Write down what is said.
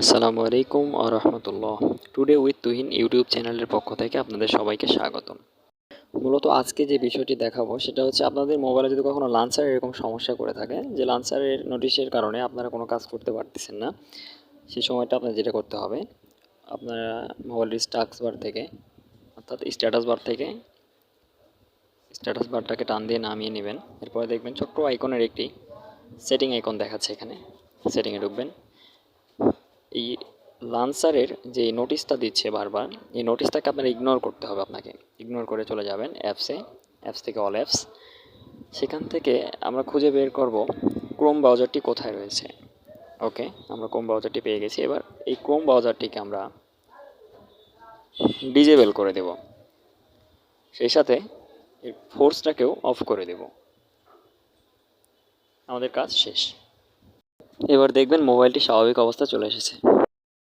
আসসালামু আলাইকুম আ রহমতুল্লাহ। টুডে উইথ তুহিন ইউটিউব চ্যানেলের পক্ষ থেকে আপনাদের সবাইকে স্বাগতম। মূলত আজকে যে বিষয়টি দেখাবো, সেটা হচ্ছে আপনাদের মোবাইলে যদি কখনো লাঞ্চার এরকম সমস্যা করে থাকে, যে লাঞ্চারের নোটিশের কারণে আপনারা কোনো কাজ করতে পারতেছেন না সেই সময়টা আপনার যেটা করতে হবে, আপনারা মোবাইলের স্টাক্স বার থেকে, অর্থাৎ স্ট্যাটাস বার থেকে স্ট্যাটাস বারটাকে টান দিয়ে নামিয়ে নেবেন। এরপরে দেখবেন ছোট্ট আইকনের একটি সেটিং আইকন দেখাচ্ছে এখানে। সেটিংয়ে ঢুকবেন। এই লান্সারের যে নোটিশটা দিচ্ছে বারবার, এই নোটিশটাকে আপনার ইগনোর করতে হবে আপনাকে। ইগনোর করে চলে যাবেন অ্যাপসে অ্যাপস থেকে অল অ্যাপস সেখান থেকে আমরা খুঁজে বের করব ক্রোম ব্রাউজারটি কোথায় রয়েছে। ওকে আমরা ক্রোম ব্রাউজারটি পেয়ে গেছি। এবার এই ক্রোম ব্রাউজারটিকে আমরা ডিজেবল করে দেব। সেই সাথে এর ফোর্সটাকেও অফ করে দেব। আমাদের কাজ শেষ। এবার দেখবেন মোবাইলটি স্বাভাবিক অবস্থা চলে এসেছে।